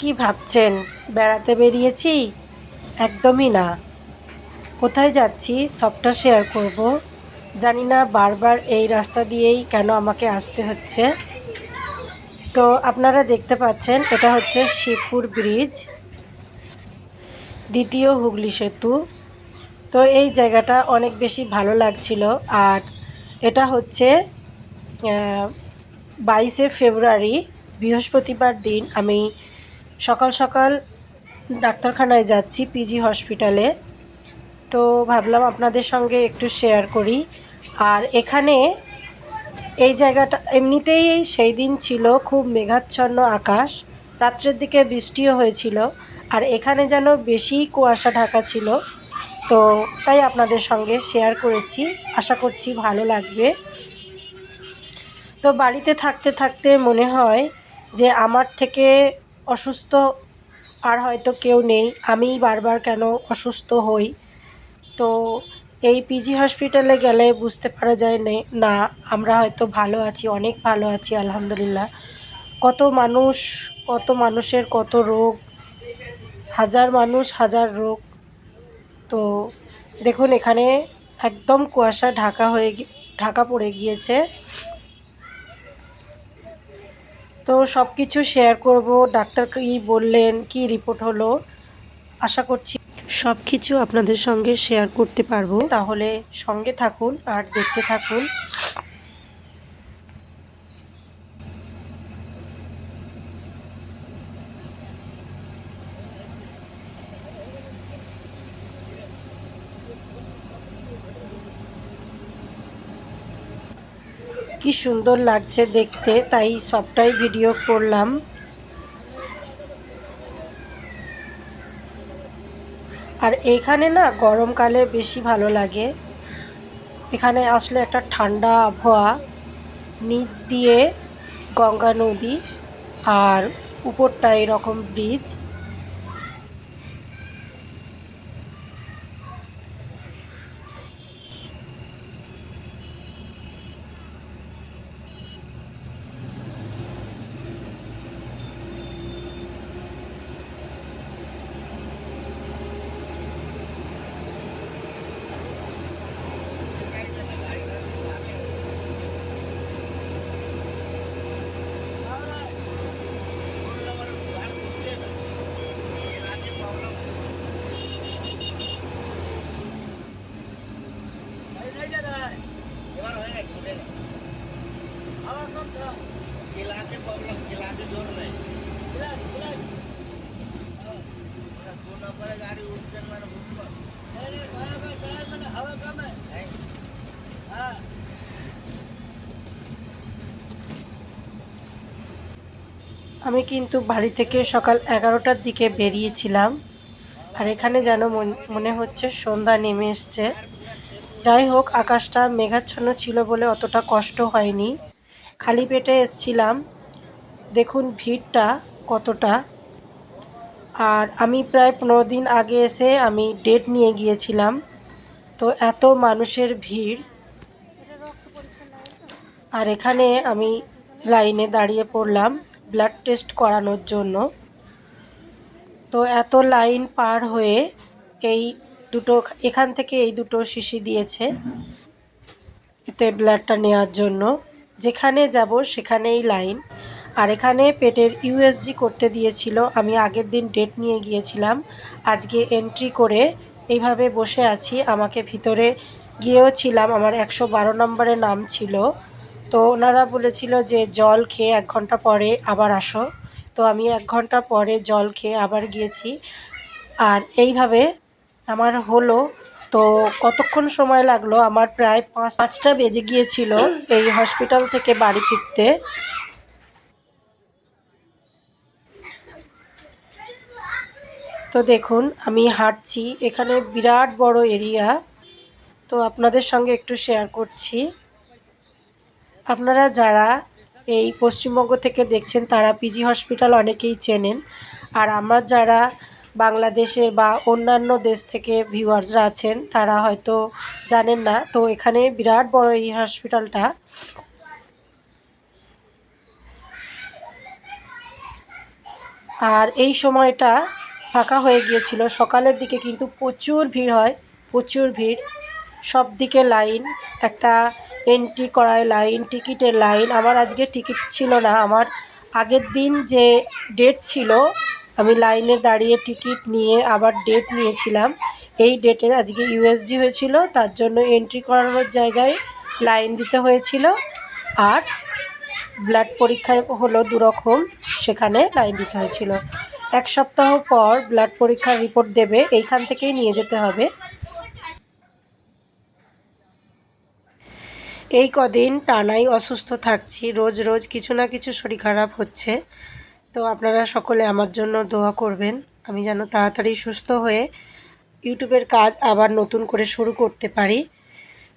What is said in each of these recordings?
কি ভাবছেন? বেড়াতে বেরিয়েছি? একদমই না। কোথায় যাচ্ছি? সবটা শেয়ার করব। জানি না বারবার এই রাস্তা দিয়েই কেন আমাকে আসতে হচ্ছে। তো আপনারা দেখতে পাচ্ছেন, এটা হচ্ছে শিবপুর ব্রিজ দ্বিতীয় হুগলি সেতু। তো এই জায়গাটা অনেক বেশি ভালো লাগছিল। আর এটা হচ্ছে বাইশে ফেব্রুয়ারি, বৃহস্পতিবার দিন আমি সকাল সকাল ডাক্তারখানায় যাচ্ছি পিজি হসপিটালে তো ভাবলাম আপনাদের সঙ্গে একটু শেয়ার করি। আর এখানে এই জায়গাটা, এমনিতেই সেই দিন ছিল খুব মেঘাচ্ছন্ন আকাশ। রাত্রের দিকে বৃষ্টিও হয়েছিল। আর এখানে যেন বেশি কুয়াশা ঢাকা ছিল। তো তাই আপনাদের সঙ্গে শেয়ার করেছি। আশা করছি ভালো লাগবে। তো বাড়িতে থাকতে থাকতে মনে হয় যে আমার থেকে অসুস্থ আর হয়তো কেউ নেই। আমিই বারবার কেন অসুস্থ হই? তো এই পিজি হসপিটালে গেলে বুঝতে পারা যায় নে, না, আমরা হয়তো ভালো আছি, অনেক ভালো আছি, আলহামদুলিল্লাহ। কত মানুষ, কত মানুষের কত রোগ, হাজার মানুষ, হাজার রোগ। তো দেখুন, এখানে একদম কুয়াশা ঢাকা হয়ে ঢাকা পড়ে গিয়েছে। তো সব কিছু শেয়ার করব। ডাক্তার কী বললেন কি রিপোর্ট হলো আশা করছি সব কিছু আপনাদের সঙ্গে শেয়ার করতে পারব। তাহলে সঙ্গে থাকুন আর দেখতে থাকুন। কি সুন্দর লাগছে দেখতে, তাই সবটাই ভিডিও করলাম। আর এখানে না গরমকালে বেশি ভালো লাগে। এখানে আসলে একটা ঠান্ডা আবহাওয়া, নিচ দিয়ে গঙ্গা নদী আর উপরটা এরকম ব্রিজ এবার হয়ে গেছে প্রবলেম কিলাতে জোর নেই। ওরা দু নম্বরে গাড়ি উঠছেন মানে বুঝতে পারছ এই, আমি কিন্তু বাড়ি থেকে সকাল এগারোটার দিকে বেরিয়েছিলাম আর এখানে যেন মন- মনে হচ্ছে সন্ধ্যা নেমে এসছে। যাই হোক, আকাশটা মেঘাচ্ছন্ন ছিল বলে অতটা কষ্ট হয়নি। খালি পেটে এসছিলাম। দেখুন ভিড়টা কতটা। আর আমি প্রায় পনেরো দিন আগে এসে আমি ডেট নিয়ে গিয়েছিলাম। তো এত মানুষের ভিড়। আর এখানে আমি লাইনে দাঁড়িয়ে পড়লাম ব্লাড টেস্ট করানোর জন্য। তো এত লাইন পার হয়ে এই দুটো, এখান থেকে এই দুটো শিশি দিয়েছে। এতে ব্লাডটা নেওয়ার জন্য। যেখানে যাব সেখানেই লাইন। আর এখানে পেটের ইউএসজি করতে দিয়েছিল। আমি আগের দিন ডেট নিয়ে গিয়েছিলাম। আজকে এন্ট্রি করে এইভাবে বসে আছি। আমাকে ভিতরে গিয়েও ছিলাম। আমার একশো বারো নম্বরে নাম ছিল। তো ওনারা বলেছিল যে, জল খেয়ে এক ঘণ্টা পরে আবার আসো। তো আমি এক ঘণ্টা পরে জল খেয়ে আবার গিয়েছি। আর এইভাবে আমার হলো, তো কতক্ষণ সময় লাগল? আমার প্রায় পাঁচ, পাঁচটা বেজে গিয়েছিল এই হসপিটাল থেকে বাড়ি ফিরতে। তো দেখুন, আমি হাঁটছি। এখানে বিরাট বড় এরিয়া তো আপনাদের সঙ্গে একটু শেয়ার করছি। আপনারা যারা এই পশ্চিমবঙ্গ থেকে দেখছেন, তারা পিজি হসপিটাল অনেকেই চেনেন। আর আমার যারা বাংলাদেশের বা অন্যান্য দেশ থেকে ভিউয়ার্সরা আছেন, তারা হয়তো জানেন না। তো এখানে বিরাট বড় এই হসপিটালটা আর এই সময়টা ফাঁকা হয়ে গিয়েছিল। সকালের দিকে কিন্তু প্রচুর ভিড় হয়, প্রচুর ভিড়। সব দিকে লাইন, একটা এন্ট্রি করায় লাইন, টিকিটের লাইন। আমার আজকে টিকিট ছিল না। আমার আগের দিন যে ডেট ছিল আমি লাইনে দাঁড়িয়ে টিকিট নিয়ে আবার ডেট নিয়েছিলাম। এই ডেটে আজকে ইউএসজি হয়েছিল, তার জন্য এন্ট্রি করানোর জায়গায় লাইন দিতে হয়েছিল। আর ব্লাড পরীক্ষায় হলো দুরকম, সেখানে লাইন দিতে হয়েছিল। এক সপ্তাহ পর ব্লাড পরীক্ষার রিপোর্ট দেবে, এইখান থেকেই নিয়ে যেতে হবে। এই কদিন টানাই অসুস্থ থাকছি, রোজ রোজ কিছু না কিছু শরীর খারাপ হচ্ছে। তো আপনারা সকলে আমার জন্য দোয়া করবেন। আমি যেন তাড়াতাড়ি সুস্থ হয়ে ইউটিউবের কাজ আবার নতুন করে শুরু করতে পারি।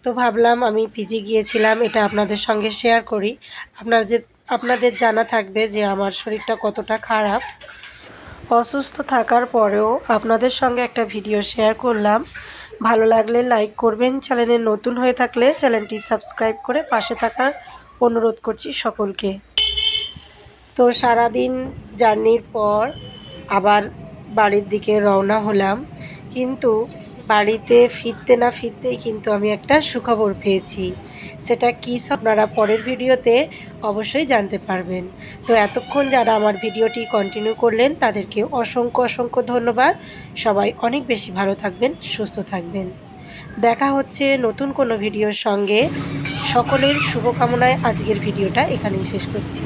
তো ভাবলাম আমি পিজি গিয়েছিলাম, এটা আপনাদের সঙ্গে শেয়ার করি। আপনার যে, আপনাদের জানা থাকবে যে আমার শরীরটা কতটা খারাপ। অসুস্থ থাকার পরেও আপনাদের সঙ্গে একটা ভিডিও শেয়ার করলাম। ভালো লাগলে লাইক করবেন। চ্যানেলে নতুন হয়ে থাকলে চ্যানেলটি সাবস্ক্রাইব করে পাশে থাকার অনুরোধ করছি সকলকে। তো সারাদিন জার্নির পর আবার বাড়ির দিকে রওনা হলাম। কিন্তু বাড়িতে ফিরতে না ফিরতেই কিন্তু আমি একটা সুখবর পেয়েছি। সেটা কী সব আপনারা পরের ভিডিওতে অবশ্যই জানতে পারবেন। তো এতক্ষণ যারা আমার ভিডিওটি কন্টিনিউ করলেন, তাদেরকে অসংখ্য অসংখ্য ধন্যবাদ। সবাই অনেক বেশি ভালো থাকবেন, সুস্থ থাকবেন। দেখা হচ্ছে নতুন কোনো ভিডিওর সঙ্গে। সকলের শুভকামনায় আজকের ভিডিওটা এখানেই শেষ করছি।